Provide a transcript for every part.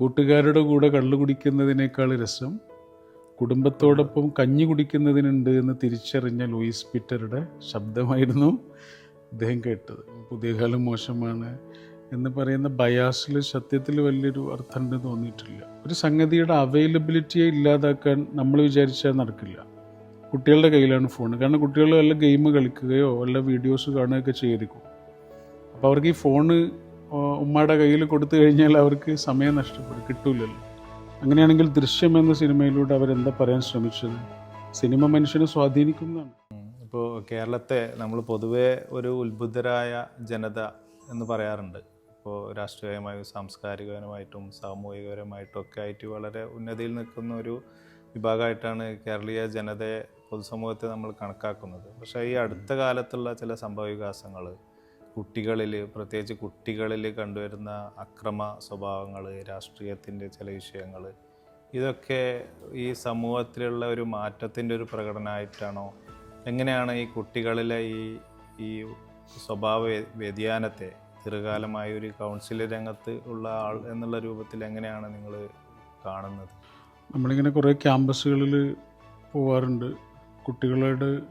കൂട്ടുകാരുടെ കൂടെ കള്ളു കുടിക്കുന്നതിനേക്കാൾ രസം കുടുംബത്തോടൊപ്പം കഞ്ഞി കുടിക്കുന്നതിനുണ്ട് എന്ന് തിരിച്ചറിഞ്ഞ ലൂയിസ് പീറ്ററുടെ ശബ്ദമായിരുന്നു അദ്ദേഹം കേട്ടത്. പുതിയ കാലം മോശമാണ് എന്ന് പറയുന്ന ബയാസിൽ സത്യത്തിൽ വലിയൊരു അർത്ഥമുണ്ട് തോന്നിയിട്ടില്ല. ഒരു സംഗതിയുടെ അവൈലബിലിറ്റിയെ ഇല്ലാതാക്കാൻ നമ്മൾ വിചാരിച്ചാൽ നടക്കില്ല. കുട്ടികളുടെ കയ്യിലാണ് ഫോൺ കാരണം കുട്ടികൾ വല്ല ഗെയിം കളിക്കുകയോ വല്ല വീഡിയോസ് കാണുകയൊക്കെ ചെയ്തിരിക്കും. അപ്പോൾ അവർക്ക് ഈ ഫോണ് ഉമ്മയുടെ കയ്യിൽ കൊടുത്തു കഴിഞ്ഞാൽ അവർക്ക് സമയം നഷ്ടപ്പെടും കിട്ടൂലല്ലോ. അങ്ങനെയാണെങ്കിൽ ദൃശ്യം എന്ന സിനിമയിലൂടെ അവരെന്താ പറയാൻ ശ്രമിച്ചത്? സിനിമ മനുഷ്യനെ സ്വാധീനിക്കുന്നതാണ്. ഇപ്പോൾ കേരളത്തെ നമ്മൾ പൊതുവേ ഒരു ഉത്ബുദ്ധരായ ജനത എന്ന് പറയാറുണ്ട്. ഇപ്പോൾ രാഷ്ട്രീയമായും സാംസ്കാരികപരമായിട്ടും സാമൂഹികപരമായിട്ടും ഒക്കെ ആയിട്ട് വളരെ ഉന്നതിയിൽ നിൽക്കുന്ന ഒരു വിഭാഗമായിട്ടാണ് കേരളീയ ജനതയെ പൊതുസമൂഹത്തെ നമ്മൾ കണക്കാക്കുന്നത്. പക്ഷേ ഈ അടുത്ത കാലത്തുള്ള ചില സംഭവവികാസങ്ങൾ കുട്ടികളിൽ പ്രത്യേകിച്ച് കുട്ടികളിൽ കണ്ടുവരുന്ന അക്രമ സ്വഭാവങ്ങൾ രാഷ്ട്രീയത്തിന്റെ ചില വിഷയങ്ങൾ ഇതൊക്കെ ഈ സമൂഹത്തിലുള്ള ഒരു മാറ്റത്തിന്റെ ഒരു പ്രകടനമായിട്ടാണോ? എങ്ങനെയാണ് ഈ കുട്ടികളിലെ ഈ ഈ സ്വഭാവ വ്യ- വ്യതിയാനത്തെ ദീർഘകാലമായ ഒരു കൗൺസിൽ രംഗത്ത് ഉള്ള ആൾ എന്നുള്ള രൂപത്തിൽ എങ്ങനെയാണ് നിങ്ങൾ കാണുന്നത്? നമ്മളിങ്ങനെ കുറേ ക്യാമ്പസുകളിൽ പോവാറുണ്ട്. കുട്ടികളോട്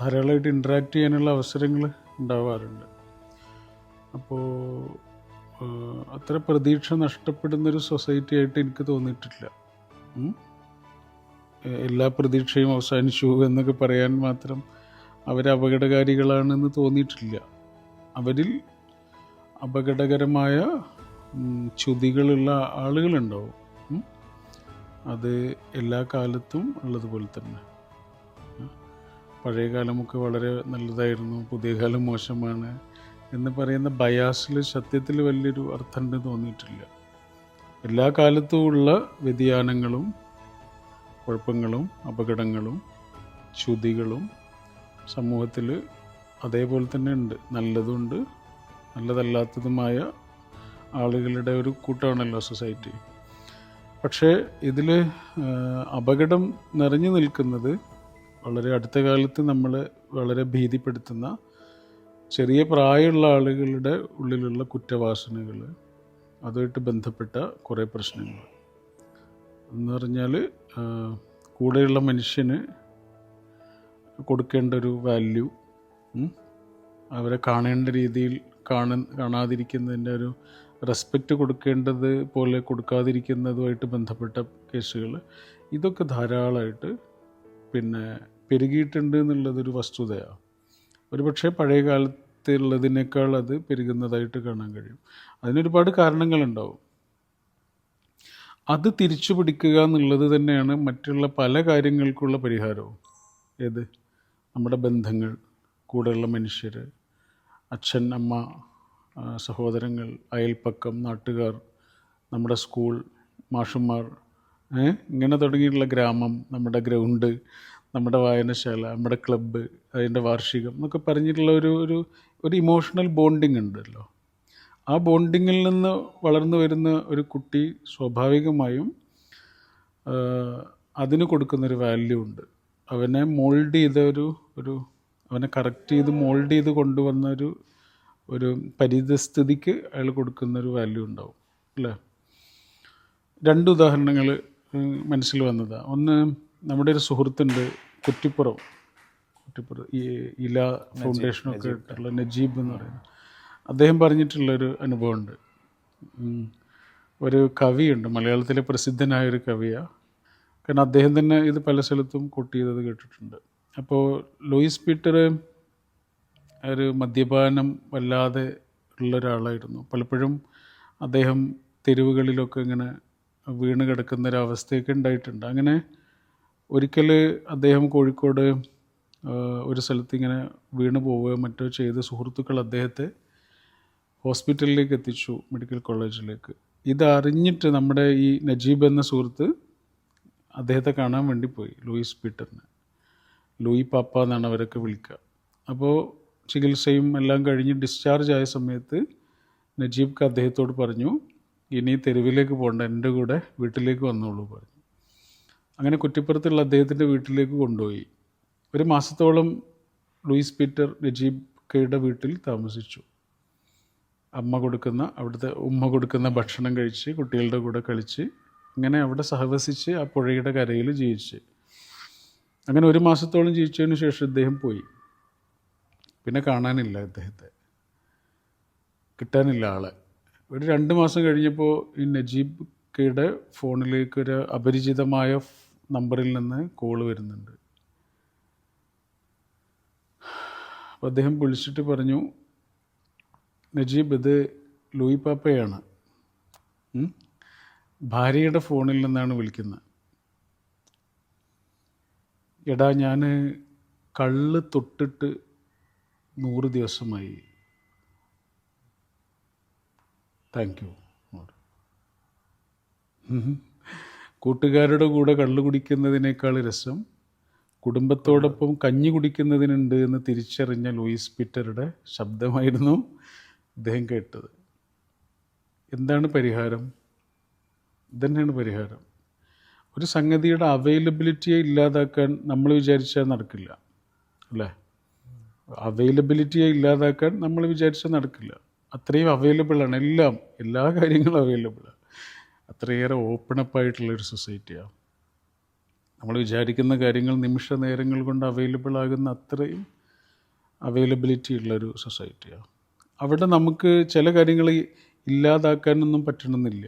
ധാരാളമായിട്ട് ഇൻട്രാക്ട് ചെയ്യാനുള്ള അവസരങ്ങൾ ഉണ്ടാവാറുണ്ട്. അപ്പോൾ അത്ര പ്രതീക്ഷ നഷ്ടപ്പെടുന്നൊരു സൊസൈറ്റി ആയിട്ട് എനിക്ക് തോന്നിയിട്ടില്ല. എല്ലാ പ്രതീക്ഷയും അവസാനിച്ചു എന്നൊക്കെ പറയാൻ മാത്രം അവർ അപകടകാരികളാണെന്ന് തോന്നിയിട്ടില്ല. അവരിൽ അപകടകരമായ ചുതികളുള്ള ആളുകളുണ്ടാവും അത് എല്ലാ കാലത്തും ഉള്ളതുപോലെ തന്നെ. പഴയ കാലമൊക്കെ വളരെ നല്ലതായിരുന്നു പുതിയ കാലം മോശമാണ്. എന്ന് പറയുന്ന ബയാസിൽ സത്യത്തിൽ വലിയൊരു അർത്ഥമുണ്ട് തോന്നിയിട്ടില്ല. എല്ലാ കാലത്തും ഉള്ള വ്യതിയാനങ്ങളും കുഴപ്പങ്ങളും അപകടങ്ങളും ശ്രുതികളും സമൂഹത്തിൽ അതേപോലെ തന്നെ ഉണ്ട്. നല്ലതുണ്ട് നല്ലതല്ലാത്തതുമായ ആളുകളുടെ ഒരു കൂട്ടമാണല്ലോ സൊസൈറ്റി. പക്ഷേ ഇതിൽ അപകടം നിറഞ്ഞു നിൽക്കുന്നത് വളരെ അടുത്ത കാലത്ത് നമ്മൾ വളരെ ഭീതിപ്പെടുത്തുന്ന ചെറിയ പ്രായമുള്ള ആളുകളുടെ ഉള്ളിലുള്ള കുറ്റവാസനകൾ അതുമായിട്ട് ബന്ധപ്പെട്ട കുറേ പ്രശ്നങ്ങൾ എന്ന് പറഞ്ഞാൽ കൂടെയുള്ള മനുഷ്യന് കൊടുക്കേണ്ട ഒരു വാല്യൂ അവരെ കാണേണ്ട രീതിയിൽ കാണ കാണാതിരിക്കുന്നതിന്റെ ഒരു റെസ്പെക്റ്റ് കൊടുക്കേണ്ടത് പോലെ കൊടുക്കാതിരിക്കുന്നതുമായിട്ട് ബന്ധപ്പെട്ട കേസുകൾ ഇതൊക്കെ ധാരാളമായിട്ട് പിന്നെ പെരുകിയിട്ടുണ്ട് എന്നുള്ളതൊരു വസ്തുതയാണ് ഒരുപക്ഷെ പഴയ കാലത്തുള്ളതിനേക്കാൾ അത് പെരുകുന്നതായിട്ട് കാണാൻ കഴിയും. അതിനൊരുപാട് കാരണങ്ങളുണ്ടാവും. അത് തിരിച്ചു പിടിക്കുക എന്നുള്ളത് തന്നെയാണ് മറ്റുള്ള പല കാര്യങ്ങൾക്കുള്ള പരിഹാരവും. ഏത്? നമ്മുടെ ബന്ധങ്ങൾ കൂടെയുള്ള മനുഷ്യർ അച്ഛൻ അമ്മ സഹോദരങ്ങൾ അയൽപ്പക്കം നാട്ടുകാർ നമ്മുടെ സ്കൂൾ മാഷന്മാർ ഇങ്ങനെ തുടങ്ങിയിട്ടുള്ള ഗ്രാമം നമ്മുടെ ഗ്രൗണ്ട് നമ്മുടെ വായനശാല നമ്മുടെ ക്ലബ്ബ് അതിന്റെ വാർഷികം എന്നൊക്കെ പറഞ്ഞിട്ടുള്ള ഒരു ഒരു ഒരു ഇമോഷണൽ ബോണ്ടിങ് ഉണ്ടല്ലോ. ആ ബോണ്ടിങ്ങിൽ നിന്ന് വളർന്നു വരുന്ന ഒരു കുട്ടി സ്വാഭാവികമായും അതിന് കൊടുക്കുന്നൊരു വാല്യൂ ഉണ്ട്. അവനെ മോൾഡ് ചെയ്ത ഒരു ഒരു അവനെ കറക്റ്റ് ചെയ്ത് മോൾഡ് ചെയ്ത് കൊണ്ടുവന്ന ഒരു ഒരു പരിതസ്ഥിതിക്ക് അയാൾ കൊടുക്കുന്നൊരു വാല്യൂ ഉണ്ടാവും അല്ലേ? രണ്ട് ഉദാഹരണങ്ങൾ മനസ്സിൽ വന്നതാണ് ഒന്ന് നമ്മുടെ ഒരു സുഹൃത്തുണ്ട് കുറ്റിപ്പുറം. കുറ്റിപ്പുറം ഈ ഇല ഫൗണ്ടേഷനൊക്കെ ഇട്ടുള്ള നജീബ്. എന്ന് പറയുന്നത് അദ്ദേഹം പറഞ്ഞിട്ടുള്ളൊരു അനുഭവമുണ്ട്. ഒരു കവിയുണ്ട് മലയാളത്തിലെ പ്രസിദ്ധനായ ഒരു കവിയാണ് കാരണം അദ്ദേഹം തന്നെ ഇത് പല സ്ഥലത്തും കൊട്ട് ചെയ്തത് കേട്ടിട്ടുണ്ട്. അപ്പോൾ ലൂയിസ് പീറ്റർ ഒരു മദ്യപാനം വല്ലാതെ ഉള്ള ഒരാളായിരുന്നു പലപ്പോഴും അദ്ദേഹം തെരുവുകളിലൊക്കെ ഇങ്ങനെ വീണ് കിടക്കുന്ന ഒരു അവസ്ഥയൊക്കെ ഉണ്ടായിട്ടുണ്ട്. അങ്ങനെ ഒരിക്കൽ അദ്ദേഹം കോഴിക്കോട് ഒരു സ്ഥലത്ത് ഇങ്ങനെ വീണ് പോവുകയോ മറ്റോ ചെയ്ത് സുഹൃത്തുക്കൾ അദ്ദേഹത്തെ ഹോസ്പിറ്റലിലേക്ക് എത്തിച്ചു മെഡിക്കൽ കോളേജിലേക്ക്. ഇതറിഞ്ഞിട്ട് നമ്മുടെ ഈ നജീബ് എന്ന സുഹൃത്ത് അദ്ദേഹത്തെ കാണാൻ വേണ്ടി പോയി ലൂയിസ് പീറ്ററിന്. ലൂയി പാപ്പ എന്നാണ് അവരൊക്കെ വിളിക്കുക. അപ്പോൾ ചികിത്സയും എല്ലാം കഴിഞ്ഞ് ഡിസ്ചാർജ് ആയ സമയത്ത് നജീബ്ക്ക് അദ്ദേഹത്തോട് പറഞ്ഞു ഇനി തെരുവിലേക്ക് പോകണ്ട എന്റെ കൂടെ വീട്ടിലേക്ക് വന്നോളൂ പറഞ്ഞു. അങ്ങനെ കുറ്റിപ്പുറത്തുള്ള അദ്ദേഹത്തിന്റെ വീട്ടിലേക്ക് കൊണ്ടുപോയി. ഒരു മാസത്തോളം ലൂയിസ് പീറ്റർ നജീബ് വീട്ടിൽ താമസിച്ചു. അമ്മ കൊടുക്കുന്ന അവിടുത്തെ ഉമ്മ കൊടുക്കുന്ന ഭക്ഷണം കഴിച്ച് കുട്ടികളുടെ കൂടെ കളിച്ച് അങ്ങനെ അവിടെ സഹവസിച്ച് ആ പുഴയുടെ കരയിൽ ജീവിച്ച്. അങ്ങനെ ഒരു മാസത്തോളം ജീവിച്ചതിന് ശേഷം ഇദ്ദേഹം പോയി. പിന്നെ കാണാനില്ല അദ്ദേഹത്തെ കിട്ടാനില്ല ആളെ. ഒരു രണ്ട് മാസം കഴിഞ്ഞപ്പോൾ ഈ നജീബ് കയുടെ ഫോണിലേക്ക് ഒരു അപരിചിതമായ നമ്പറിൽ നിന്ന് കോൾ വരുന്നുണ്ട്. അപ്പോൾ അദ്ദേഹം വിളിച്ചിട്ട് പറഞ്ഞു നജീബ് ഇത് ലൂയി പാപ്പയാണ്. ഭാര്യയുടെ ഫോണിൽ നിന്നാണ് വിളിക്കുന്നത്. എടാ ഞാൻ കള്ള് തൊട്ടിട്ട് നൂറ് ദിവസമായി. Thank you. കൂട്ടുകാരുടെ കൂടെ കള്ളു കുടിക്കുന്നതിനേക്കാൾ രസം കുടുംബത്തോടൊപ്പം കഞ്ഞി കുടിക്കുന്നതിനുണ്ട് എന്ന് തിരിച്ചറിഞ്ഞ ലൂയിസ് പീറ്ററുടെ ശബ്ദമായിരുന്നു അദ്ദേഹം കേട്ടത്. എന്താണ് പരിഹാരം? ഇതന്നെയാണ് പരിഹാരം. ഒരു സംഗതിയുടെ അവൈലബിലിറ്റിയെ ഇല്ലാതാക്കാൻ നമ്മൾ വിചാരിച്ചാൽ നടക്കില്ല അല്ലേ? അവൈലബിലിറ്റിയെ ഇല്ലാതാക്കാൻ നമ്മൾ വിചാരിച്ചാൽ നടക്കില്ല. അത്രയും അവൈലബിളാണ് എല്ലാം എല്ലാ കാര്യങ്ങളും അവൈലബിളാണ് അത്രയേറെ ഓപ്പൺ അപ്പ് ആയിട്ടുള്ളൊരു സൊസൈറ്റിയാണ് നമ്മൾ വിചാരിക്കുന്ന കാര്യങ്ങൾ നിമിഷ നേരങ്ങൾ കൊണ്ട് അവൈലബിൾ ആകുന്ന അത്രയും അവൈലബിലിറ്റി ഉള്ളൊരു സൊസൈറ്റിയാണ് അവിടെ നമുക്ക് ചില കാര്യങ്ങൾ ഇല്ലാതാക്കാനൊന്നും പറ്റണമെന്നില്ല.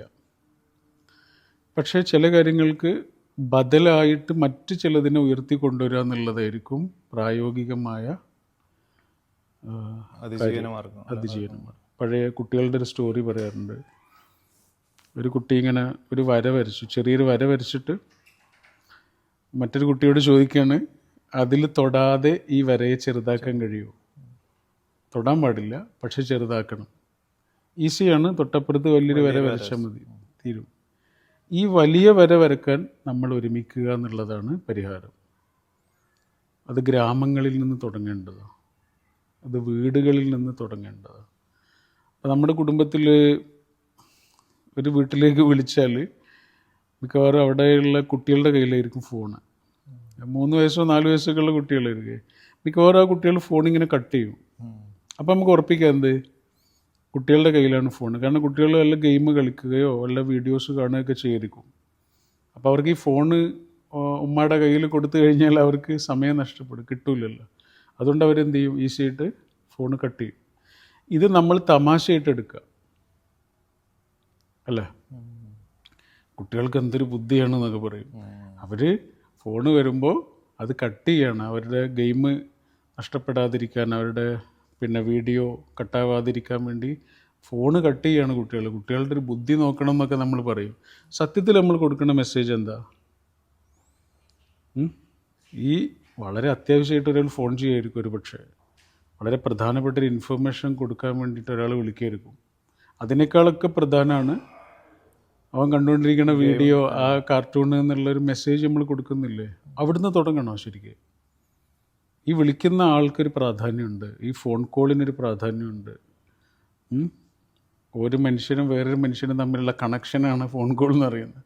പക്ഷേ ചില കാര്യങ്ങൾക്ക് ബദലായിട്ട് മറ്റ് ചിലതിനെ ഉയർത്തി കൊണ്ടുവരിക എന്നുള്ളതായിരിക്കും പ്രായോഗികമായ അതിജീവന മാർഗം അതിജീവനമാണ് പഴയ കുട്ടികളുടെ ഒരു സ്റ്റോറി പറയാറുണ്ട്. ഒരു കുട്ടി ഇങ്ങനെ ഒരു വര വരച്ചു ചെറിയൊരു വര വരച്ചിട്ട് മറ്റൊരു കുട്ടിയോട് ചോദിക്കുകയാണ് അതിൽ തൊടാതെ ഈ വരയെ ചെറുതാക്കാൻ കഴിയുമോ തൊടാൻ പാടില്ല പക്ഷെ ചെറുതാക്കണം. ഈസിയാണ് തൊട്ടപ്പുറത്ത് വലിയൊരു വര വരച്ചാൽ മതി തീരും. ഈ വലിയ വര വരക്കാൻ നമ്മൾ ഒരുമിക്കുക എന്നുള്ളതാണ് പരിഹാരം. അത് ഗ്രാമങ്ങളിൽ നിന്ന് തുടങ്ങേണ്ടതാണ് അത് വീടുകളിൽ നിന്ന് തുടങ്ങേണ്ടതാണ് അപ്പം നമ്മുടെ കുടുംബത്തിൽ ഒരു വീട്ടിലേക്ക് വിളിച്ചാൽ മിക്കവാറും അവിടെയുള്ള കുട്ടികളുടെ കയ്യിലായിരിക്കും ഫോണ്. മൂന്ന് വയസ്സോ നാല് വയസ്സൊക്കെ ഉള്ള കുട്ടികളായിരിക്കും. മിക്കവാറും ആ കുട്ടികൾ ഫോൺ ഇങ്ങനെ കട്ട് ചെയ്യും. അപ്പം നമുക്ക് ഉറപ്പിക്കാം എന്ത്? കുട്ടികളുടെ കയ്യിലാണ് ഫോൺ കാരണം കുട്ടികൾ വല്ല ഗെയിം കളിക്കുകയോ വല്ല വീഡിയോസ് കാണുകയൊക്കെ ചെയ്തിരിക്കും. അപ്പോൾ അവർക്ക് ഈ ഫോണ് ഉമ്മയുടെ കയ്യിൽ കൊടുത്തു കഴിഞ്ഞാൽ അവർക്ക് സമയം നഷ്ടപ്പെടും കിട്ടൂലല്ലോ. അതുകൊണ്ട് അവരെന്ത് ചെയ്യും? ഈസിയായിട്ട് ഫോൺ കട്ട് ചെയ്യും. ഇത് നമ്മൾ തമാശയായിട്ട് എടുക്കുക. അല്ലേ? കുട്ടികൾക്ക് എന്തൊരു ബുദ്ധിയാണ് എന്നൊക്കെ പറയും. അവർ ഫോണ് വരുമ്പോൾ അത് കട്ട് ചെയ്യാണ്. അവരുടെ ഗെയിം നഷ്ടപ്പെടാതിരിക്കാൻ അവരുടെ പിന്നെ വീഡിയോ കട്ടാവാതിരിക്കാൻ വേണ്ടി ഫോണ് കട്ട് ചെയ്യാണ് കുട്ടികൾ. കുട്ടികളുടെ ഒരു ബുദ്ധി നോക്കണം എന്നൊക്കെ നമ്മൾ പറയും. സത്യത്തിൽ നമ്മൾ കൊടുക്കുന്ന മെസ്സേജ് എന്താ? ഈ വളരെ അത്യാവശ്യമായിട്ട് ഒരാൾ ഫോൺ ചെയ്യുമായിരിക്കും ഒരു പക്ഷേ വളരെ പ്രധാനപ്പെട്ട ഒരു ഇൻഫർമേഷൻ കൊടുക്കാൻ വേണ്ടിയിട്ട് ഒരാൾ വിളിക്കുമായിരിക്കും. അതിനേക്കാളൊക്കെ പ്രധാനമാണ് അവൻ കണ്ടുകൊണ്ടിരിക്കുന്ന വീഡിയോ ആ കാർട്ടൂൺ എന്നുള്ള ഒരു മെസ്സേജ് നമ്മൾ കൊടുക്കുന്നില്ലേ? അവിടുന്ന് തുടങ്ങണോ ശരിക്കും? ഈ വിളിക്കുന്ന ആൾക്കൊരു പ്രാധാന്യമുണ്ട് ഈ ഫോൺ കോളിനൊരു പ്രാധാന്യമുണ്ട്. ഒരു മനുഷ്യനും വേറൊരു മനുഷ്യനും തമ്മിലുള്ള കണക്ഷനാണ് ഫോൺ കോൾ എന്ന് പറയുന്നത്.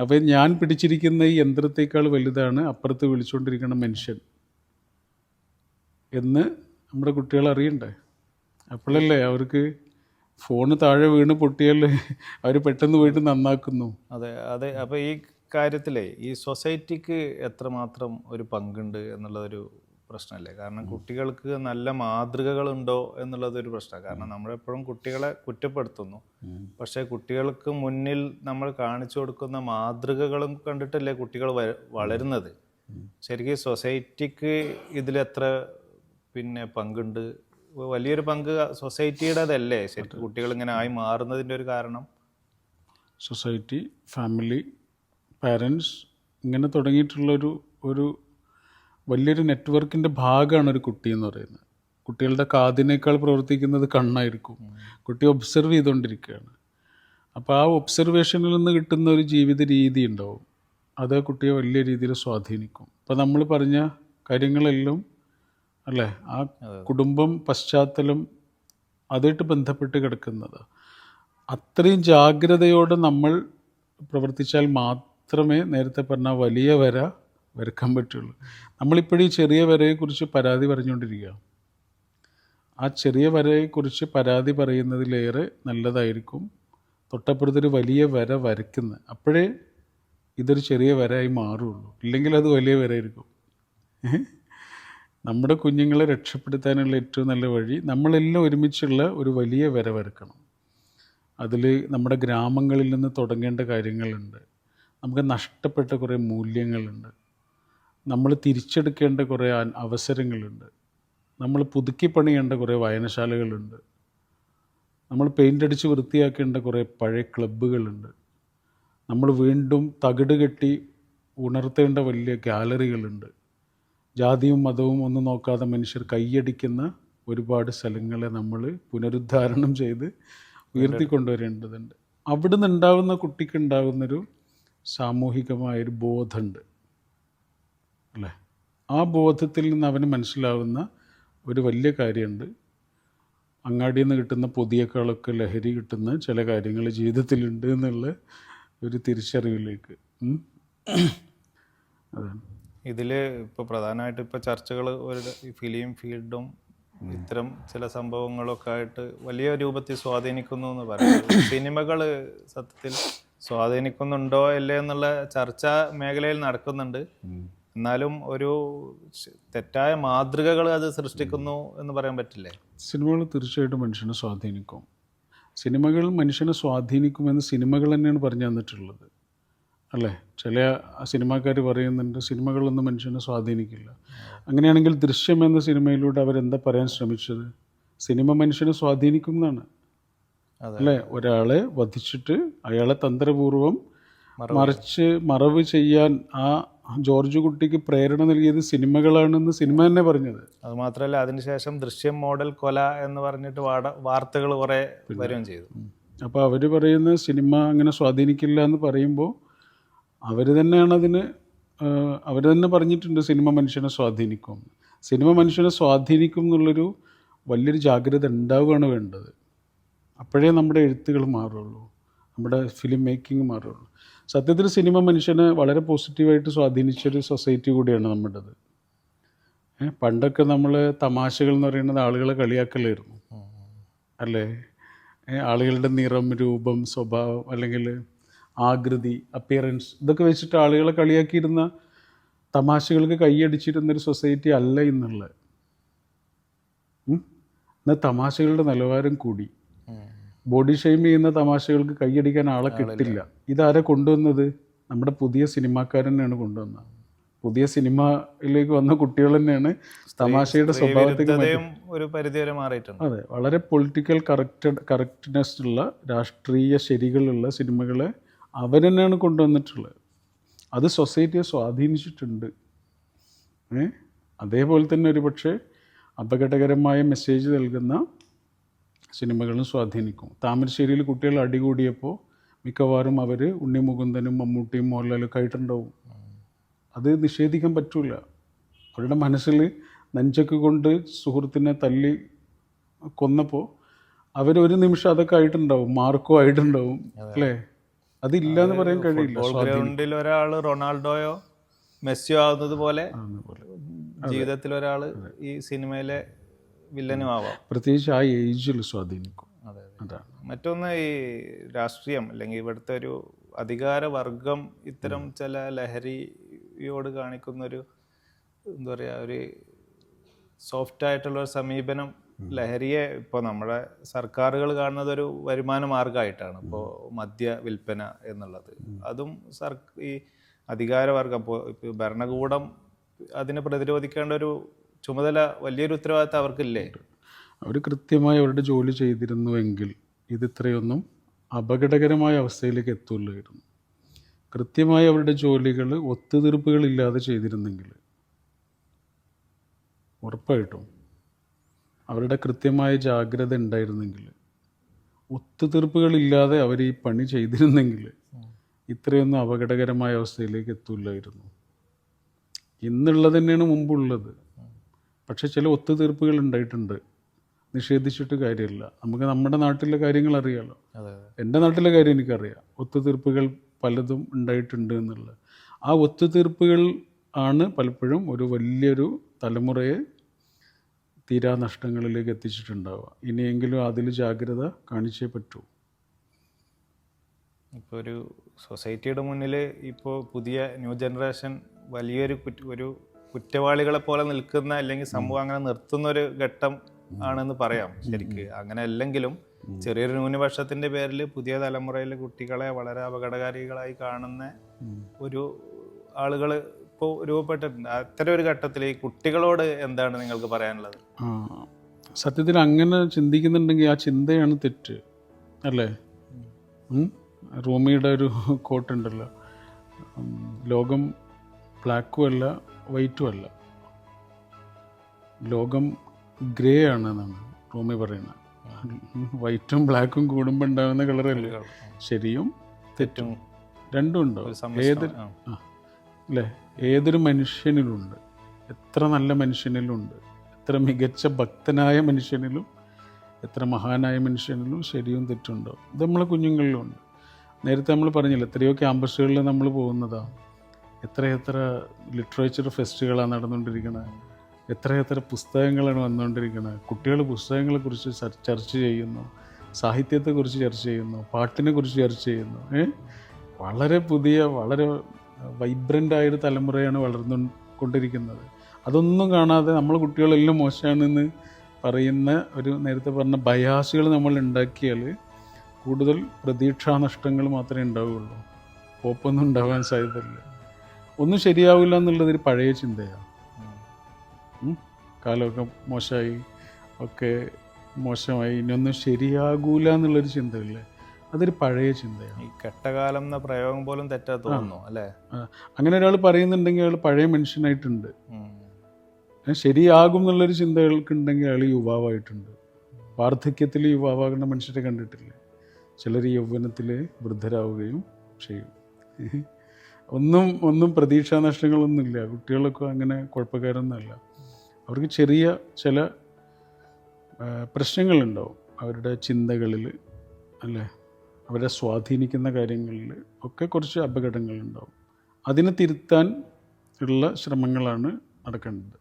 അപ്പോൾ ഞാൻ പിടിച്ചിരിക്കുന്ന ഈ യന്ത്രത്തേക്കാൾ വലുതാണ് അപ്പുറത്ത് വിളിച്ചുകൊണ്ടിരിക്കുന്ന മനുഷ്യൻ എന്ന് നമ്മുടെ കുട്ടികൾ അറിയണ്ടേ? അപ്പോഴല്ലേ അവർക്ക് ഫോണ് താഴെ വീണ് പൊട്ടിയാൽ അവർ പെട്ടെന്ന് പോയിട്ട് നന്നാക്കുന്നു. അതെ അതെ. അപ്പോൾ ഈ കാര്യത്തിലെ ഈ സൊസൈറ്റിക്ക് എത്രമാത്രം ഒരു പങ്കുണ്ട് എന്നുള്ളതൊരു പ്രശ്നമല്ലേ കാരണം കുട്ടികൾക്ക് നല്ല മാതൃകകളുണ്ടോ എന്നുള്ളതൊരു പ്രശ്നമാണ്. കാരണം നമ്മളെപ്പോഴും കുട്ടികളെ കുറ്റപ്പെടുത്തുന്നു. പക്ഷേ കുട്ടികൾക്ക് മുന്നിൽ നമ്മൾ കാണിച്ചു കൊടുക്കുന്ന മാതൃകകളും കണ്ടിട്ടല്ലേ കുട്ടികൾ വളരുന്നത്? ശരിക്കും സൊസൈറ്റിക്ക് ഇതിലെത്ര പിന്നെ പങ്കുണ്ട് വലിയൊരു പങ്ക് സൊസൈറ്റിയുടേതല്ലേ? ശരി കുട്ടികൾ ഇങ്ങനെ ആയി മാറുന്നതിന്റെ ഒരു കാരണം? സൊസൈറ്റി ഫാമിലി പാരൻസ് ഇങ്ങനെ തുടങ്ങിയിട്ടുള്ളൊരു ഒരു വലിയൊരു നെറ്റ്വർക്കിന്റെ ഭാഗമാണ് ഒരു കുട്ടി എന്ന് പറയുന്നത്. കുട്ടികളുടെ കാതിനേക്കാൾ പ്രവർത്തിക്കുന്നത് കണ്ണായിരിക്കും. കുട്ടി ഒബ്സർവ് ചെയ്തുകൊണ്ടിരിക്കുകയാണ്. അപ്പോൾ ആ ഒബ്സർവേഷനിൽ നിന്ന് കിട്ടുന്ന ഒരു ജീവിത രീതി ഉണ്ടാവും. അത് കുട്ടിയെ വലിയ രീതിയിൽ സ്വാധീനിക്കും. അപ്പോൾ നമ്മൾ പറഞ്ഞ കാര്യങ്ങളെല്ലാം അല്ലേ? ആ കുടുംബം പശ്ചാത്തലം അതായിട്ട് ബന്ധപ്പെട്ട് കിടക്കുന്നത്. അത്രയും ജാഗ്രതയോടെ നമ്മൾ പ്രവർത്തിച്ചാൽ മാത്രമേ നേരത്തെ പറഞ്ഞ വലിയ വര വരക്കാൻ പറ്റുള്ളൂ. നമ്മളിപ്പോഴും ഈ ചെറിയ വരയെക്കുറിച്ച് പരാതി പറഞ്ഞുകൊണ്ടിരിക്കുക ആ ചെറിയ വരയെക്കുറിച്ച് പരാതി പറയുന്നതിലേറെ നല്ലതായിരിക്കും തൊട്ടപ്പുറത്തൊരു വലിയ വര വരയ്ക്കുന്നത് അപ്പോഴേ ഇതൊരു ചെറിയ വരയായി മാറുള്ളൂ ഇല്ലെങ്കിൽ അത് വലിയ വരയായിരിക്കും. ഏഹ്? നമ്മുടെ കുഞ്ഞുങ്ങളെ രക്ഷപ്പെടുത്താനുള്ള ഏറ്റവും നല്ല വഴി നമ്മളെല്ലാം ഒരുമിച്ചുള്ള ഒരു വലിയ വരവെടുക്കണം. അതിൽ നമ്മുടെ ഗ്രാമങ്ങളിൽ നിന്ന് തുടങ്ങേണ്ട കാര്യങ്ങളുണ്ട്. നമുക്ക് നഷ്ടപ്പെട്ട കുറേ മൂല്യങ്ങളുണ്ട്. നമ്മൾ തിരിച്ചെടുക്കേണ്ട കുറേ അവസരങ്ങളുണ്ട്. നമ്മൾ പുതുക്കി പണിയേണ്ട കുറേ വായനശാലകളുണ്ട്. നമ്മൾ പെയിന്റ് അടിച്ച് വൃത്തിയാക്കേണ്ട കുറേ പഴയ ക്ലബ്ബുകളുണ്ട്. നമ്മൾ വീണ്ടും തകിട് കെട്ടി ഉണർത്തേണ്ട വലിയ ഗാലറികളുണ്ട്. ജാതിയും മതവും ഒന്നും നോക്കാതെ മനുഷ്യർ കൈയടിക്കുന്ന ഒരുപാട് സ്ഥലങ്ങളെ നമ്മൾ പുനരുദ്ധാരണം ചെയ്ത് ഉയർത്തിക്കൊണ്ടുവരേണ്ടതുണ്ട്. അവിടെ നിന്ന് ഉണ്ടാകുന്ന കുട്ടിക്ക് ഉണ്ടാകുന്നൊരു സാമൂഹികമായൊരു ബോധമുണ്ട് അല്ലേ? ആ ബോധത്തിൽ നിന്ന് അവന് മനസ്സിലാവുന്ന ഒരു വലിയ കാര്യമുണ്ട് അങ്ങാടിയിൽ നിന്ന് കിട്ടുന്ന പൊതിയേക്കാളൊക്കെ ലഹരി കിട്ടുന്ന ചില കാര്യങ്ങൾ ജീവിതത്തിലുണ്ട് എന്നുള്ള ഒരു തിരിച്ചറിവിലേക്ക്. അതാണ്. ഇതിൽ ഇപ്പോൾ പ്രധാനമായിട്ട് ഇപ്പോൾ ചർച്ചകൾ ഒരു ഫിലിം ഫീൽഡും ഇത്തരം ചില സംഭവങ്ങളൊക്കെ ആയിട്ട് വലിയ രൂപത്തിൽ സ്വാധീനിക്കുന്നു എന്ന് പറയുന്നത്. സിനിമകൾ സത്യത്തിൽ സ്വാധീനിക്കുന്നുണ്ടോ അല്ലേ എന്നുള്ള ചർച്ച മേഖലയിൽ നടക്കുന്നുണ്ട്. എന്നാലും ഒരു തെറ്റായ മാതൃകകൾ അത് സൃഷ്ടിക്കുന്നു എന്ന് പറയാൻ പറ്റില്ലേ? സിനിമകൾ തീർച്ചയായിട്ടും മനുഷ്യനെ സ്വാധീനിക്കും. സിനിമകൾ മനുഷ്യനെ സ്വാധീനിക്കുമെന്ന് സിനിമകൾ തന്നെയാണ് പറഞ്ഞു തന്നിട്ടുള്ളത്. അല്ലേ? ചില സിനിമാക്കാർ പറയുന്നുണ്ട് സിനിമകളൊന്നും മനുഷ്യനെ സ്വാധീനിക്കില്ല. അങ്ങനെയാണെങ്കിൽ ദൃശ്യം എന്ന സിനിമയിലൂടെ അവരെന്താ പറയാൻ ശ്രമിച്ചത്? സിനിമ മനുഷ്യനെ സ്വാധീനിക്കും എന്നാണ് അല്ലേ? ഒരാളെ വധിച്ചിട്ട് അയാളെ തന്ത്രപൂർവം മറിച്ച് മറവ് ചെയ്യാൻ ആ ജോർജ് കുട്ടിക്ക് പ്രേരണ നൽകിയത് സിനിമകളാണെന്ന് സിനിമ തന്നെ പറഞ്ഞത്. അത് മാത്രമല്ല അതിനുശേഷം ദൃശ്യം മോഡൽ കൊല എന്ന് പറഞ്ഞിട്ട് വാർത്തകൾ കുറേ വരികയും ചെയ്തു. അപ്പോൾ അവർ പറയുന്ന സിനിമ അങ്ങനെ സ്വാധീനിക്കില്ല എന്ന് പറയുമ്പോൾ അവർ തന്നെയാണ് അതിന് അവർ തന്നെ പറഞ്ഞിട്ടുണ്ട് സിനിമ മനുഷ്യനെ സ്വാധീനിക്കും. സിനിമ മനുഷ്യനെ സ്വാധീനിക്കും എന്നുള്ളൊരു വലിയൊരു ജാഗ്രത ഉണ്ടാവുകയാണ് വേണ്ടത്. അപ്പോഴേ നമ്മുടെ എഴുത്തുകൾ മാറുള്ളൂ. നമ്മുടെ ഫിലിം മേക്കിംഗ് മാറുള്ളൂ. സത്യത്തിൽ സിനിമ മനുഷ്യനെ വളരെ പോസിറ്റീവായിട്ട് സ്വാധീനിച്ചൊരു സൊസൈറ്റി കൂടിയാണ് നമ്മുടേത്. പണ്ടൊക്കെ നമ്മൾ തമാശകൾ എന്ന് പറയുന്നത് ആളുകളെ കളിയാക്കലായിരുന്നു. അല്ലേ? ആളുകളുടെ നിറം രൂപം സ്വഭാവം അല്ലെങ്കിൽ ആകൃതി അപ്പിയറൻസ് ഇതൊക്കെ വെച്ചിട്ട് ആളുകളെ കളിയാക്കിയിരുന്ന തമാശകൾക്ക് കൈയടിച്ചിരുന്നൊരു സൊസൈറ്റി അല്ല ഇന്നുള്ളത്. എന്നാൽ തമാശകളുടെ നിലവാരം കൂടി. ബോഡി ഷെയിം ചെയ്യുന്ന തമാശകൾക്ക് കൈയടിക്കാൻ ആളെ കിട്ടില്ല. ഇതാരെ കൊണ്ടുവന്നത്? നമ്മുടെ പുതിയ സിനിമാക്കാരൻ തന്നെയാണ് കൊണ്ടുവന്നത്. പുതിയ സിനിമയിലേക്ക് വന്ന കുട്ടികൾ തന്നെയാണ് തമാശയുടെ സ്വഭാവത്തിൽ മാറ്റി വിരുദ്ധതയും ഒരു പരിധിവരെ മാറിയിട്ടുണ്ട്. അതെ വളരെ പൊളിറ്റിക്കൽ കറക്റ്റഡ് കറക്റ്റ്നെസ് ഉള്ള രാഷ്ട്രീയ ശരികളുള്ള സിനിമകളെ അവർ തന്നെയാണ് കൊണ്ടുവന്നിട്ടുള്ളത്? അത് സൊസൈറ്റിയെ സ്വാധീനിച്ചിട്ടുണ്ട്. ഏ? അതേപോലെ തന്നെ ഒരു പക്ഷേ അപകടകരമായ മെസ്സേജ് നൽകുന്ന സിനിമകളും സ്വാധീനിക്കും. താമരശ്ശേരിയിൽ കുട്ടികൾ അടികൂടിയപ്പോൾ മിക്കവാറും അവർ ഉണ്ണി മുകുന്ദനും മമ്മൂട്ടിയും മോഹൻലാലും ആയിട്ടുണ്ടാവും. അത് നിഷേധിക്കാൻ പറ്റില്ല അവരുടെ മനസ്സിൽ നെഞ്ചക്ക് കൊണ്ട് സുഹൃത്തിനെ തല്ലി കൊന്നപ്പോൾ അവരൊരു നിമിഷം അതൊക്കെ ആയിട്ടുണ്ടാവും. മാർക്കോ ആയിട്ടുണ്ടാവും. അല്ലേ? അതില്ല എന്ന് പറയാൻ കഴിയില്ല. ഗ്രൗണ്ടിൽ ഒരാൾ റൊണാൾഡോയോ മെസ്സിയോ ആവുന്നത് പോലെ ജീവിതത്തിൽ ഒരാൾ ഈ സിനിമയിലെ വില്ലനും ആവാം. പ്രത്യേകിച്ച് ആ ഏജിൽ സ്വാധീനിക്കും. അതാണ്. മറ്റൊന്ന് ഈ രാഷ്ട്രീയം അല്ലെങ്കിൽ ഇവിടുത്തെ ഒരു അധികാരവർഗം ഇത്തരം ചില ലഹരിയോട് കാണിക്കുന്ന ഒരു എന്താ പറയുക ഒരു സോഫ്റ്റ് ആയിട്ടുള്ള ഒരു സമീപനം ലഹരിയെ ഇപ്പോൾ നമ്മുടെ സർക്കാരുകൾ കാണുന്നത് ഒരു വരുമാന മാർഗമായിട്ടാണ് ഇപ്പോൾ മദ്യ വിൽപ്പന എന്നുള്ളത്. അതും സർ ഈ അധികാരവർഗം ഇപ്പോൾ ഭരണകൂടം അതിനെ പ്രതിരോധിക്കേണ്ട ഒരു ചുമതല വലിയൊരു ഉത്തരവാദിത്തം അവർക്കില്ലേ? അവർ കൃത്യമായി അവരുടെ ജോലി ചെയ്തിരുന്നുവെങ്കിൽ ഇത് ഇത്രയൊന്നും അപകടകരമായ അവസ്ഥയിലേക്ക് എത്തുള്ളായിരുന്നു കൃത്യമായി അവരുടെ ജോലികൾ ഒത്തുതീർപ്പുകളില്ലാതെ ചെയ്തിരുന്നെങ്കിൽ ഉറപ്പായിട്ടും അവരുടെ കൃത്യമായ ജാഗ്രത ഉണ്ടായിരുന്നെങ്കിൽ ഒത്തുതീർപ്പുകളില്ലാതെ അവർ ഈ പണി ചെയ്തിരുന്നെങ്കിൽ ഇത്രയൊന്നും അപകടകരമായ അവസ്ഥയിലേക്ക് എത്തില്ലായിരുന്നു. ഇന്നുള്ളത് തന്നെയാണ് മുമ്പുള്ളത്. പക്ഷെ ചില ഒത്തുതീർപ്പുകൾ ഉണ്ടായിട്ടുണ്ട്. നിഷേധിച്ചിട്ട് കാര്യമില്ല. നമുക്ക് നമ്മുടെ നാട്ടിലെ കാര്യങ്ങൾ അറിയാമല്ലോ എന്റെ നാട്ടിലെ കാര്യം എനിക്കറിയാം. ഒത്തുതീർപ്പുകൾ പലതും ഉണ്ടായിട്ടുണ്ട് എന്നുള്ളത്. ആ ഒത്തുതീർപ്പുകൾ ആണ് പലപ്പോഴും ഒരു വലിയൊരു തലമുറയെ തീരാ നഷ്ടങ്ങളിലേക്ക് എത്തിച്ചിട്ടുണ്ടാവുക. ഇനിയെങ്കിലും അതിൽ ജാഗ്രത കാണിച്ചേ പറ്റൂ. ഇപ്പോൾ ഒരു സൊസൈറ്റിയുടെ മുന്നിൽ ഇപ്പോൾ പുതിയ ന്യൂ ജനറേഷൻ വലിയൊരു ഒരു കുറ്റവാളികളെ പോലെ നിൽക്കുന്ന അല്ലെങ്കിൽ സമൂഹം അങ്ങനെ നിർത്തുന്ന ഒരു ഘട്ടം ആണെന്ന് പറയാം. ശരിക്ക്. അങ്ങനെ അല്ലെങ്കിലും ചെറിയൊരു ന്യൂനപക്ഷത്തിന്റെ പേരിൽ പുതിയ തലമുറയിലെ കുട്ടികളെ വളരെ അപകടകാരികളായി കാണുന്ന ഒരു ആളുകൾ ഇപ്പോൾ രൂപപ്പെട്ടിട്ടുണ്ട്. അത്തരം ഒരു ഘട്ടത്തിൽ ഈ കുട്ടികളോട് എന്താണ് നിങ്ങൾക്ക് പറയാനുള്ളത്? സത്യത്തിൽ അങ്ങനെ ചിന്തിക്കുന്നുണ്ടെങ്കിൽ ആ ചിന്തയാണ് തെറ്റ് അല്ലേ? റൂമിയുടെ ഒരു കോട്ടുണ്ടല്ലോ. ലോകം ബ്ലാക്കും അല്ല വൈറ്റും അല്ല. ലോകം ഗ്രേ ആണ് എന്നാണ് റൂമി പറയുന്നത്. വൈറ്റും ബ്ലാക്കും കൂടുമ്പോൾ ഉണ്ടാകുന്ന കളറല്ലേ? ശരിയും തെറ്റും. രണ്ടും ഉണ്ടോ? ഏത് അല്ലേ? ഏതൊരു മനുഷ്യനിലുണ്ട് എത്ര നല്ല മനുഷ്യനിലുണ്ട് എത്ര മികച്ച ഭക്തനായ മനുഷ്യനിലും എത്ര മഹാനായ മനുഷ്യനിലും ശരിയും തെറ്റുണ്ടോ? ഇത് നമ്മളെ കുഞ്ഞുങ്ങളിലുണ്ട്. നേരത്തെ നമ്മൾ പറഞ്ഞില്ല എത്രയോ ക്യാമ്പസുകളിൽ നമ്മൾ പോകുന്നതാണ് എത്രയെത്ര ലിറ്ററേച്ചർ ഫെസ്റ്റുകളാണ് നടന്നുകൊണ്ടിരിക്കുന്നത് എത്രയെത്ര പുസ്തകങ്ങളാണ് വന്നുകൊണ്ടിരിക്കുന്നത് കുട്ടികൾ പുസ്തകങ്ങളെക്കുറിച്ച് ചർ- ചർച്ച ചെയ്യുന്നു. സാഹിത്യത്തെക്കുറിച്ച് ചർച്ച ചെയ്യുന്നു. പാട്ടിനെക്കുറിച്ച് ചർച്ച ചെയ്യുന്നു. വളരെ പുതിയ വളരെ വൈബ്രന്റ് ആയൊരു തലമുറയാണ് വളർന്നു കൊണ്ടിരിക്കുന്നത് അതൊന്നും കാണാതെ നമ്മൾ കുട്ടികളെല്ലാം മോശമാണെന്ന് പറയുന്ന ഒരു നേരത്തെ പറഞ്ഞ ബയാസുകൾ നമ്മൾ ഉണ്ടാക്കിയാൽ കൂടുതൽ പ്രതീക്ഷാനഷ്ടങ്ങൾ മാത്രമേ ഉണ്ടാവുകയുള്ളൂ. പോപ്പൊന്നും ഉണ്ടാവാൻ സാധ്യതയില്ല. ഒന്നും ശരിയാവില്ല എന്നുള്ളത് ഒരു പഴയ ചിന്തയാണ്. കാലമൊക്കെ മോശമായി ഒക്കെ മോശമായി ഇനിയൊന്നും ശരിയാകൂല എന്നുള്ളൊരു ചിന്തയില്ലേ. അതൊരു പഴയ ചിന്തയാണ് ഈ കെട്ടകാലം എന്ന പ്രയോഗം പോലും തെറ്റാ തോന്നുന്നു അല്ലേ? അങ്ങനെ ഒരാൾ പറയുന്നുണ്ടെങ്കിൽ അയാൾ പഴയ മനുഷ്യനായിട്ടുണ്ട്. ശരിയാകും എന്നുള്ളൊരു ചിന്തകൾക്കുണ്ടെങ്കിൽ അയാൾ യുവാവായിട്ടുണ്ട്. വാർദ്ധക്യത്തിൽ യുവാവാകുന്ന മനുഷ്യരെ കണ്ടിട്ടില്ലേ? ചിലർ യൗവനത്തിൽ വൃദ്ധരാവുകയും ചെയ്യും. ഒന്നും ഒന്നും പ്രതീക്ഷാ നഷ്ടങ്ങളൊന്നുമില്ല. കുട്ടികളൊക്കെ അങ്ങനെ കുഴപ്പക്കാരൊന്നുമല്ല. അവർക്ക് ചെറിയ ചില പ്രശ്നങ്ങളുണ്ടാവും. അവരുടെ ചിന്തകളിൽ അല്ലേ? അവരെ സ്വാധീനിക്കുന്ന കാര്യങ്ങളിൽ ഒക്കെ കുറച്ച് അപകടങ്ങളുണ്ടാവും. അതിനെ തിരുത്താൻ ഉള്ള ശ്രമങ്ങളാണ് നടക്കേണ്ടത്.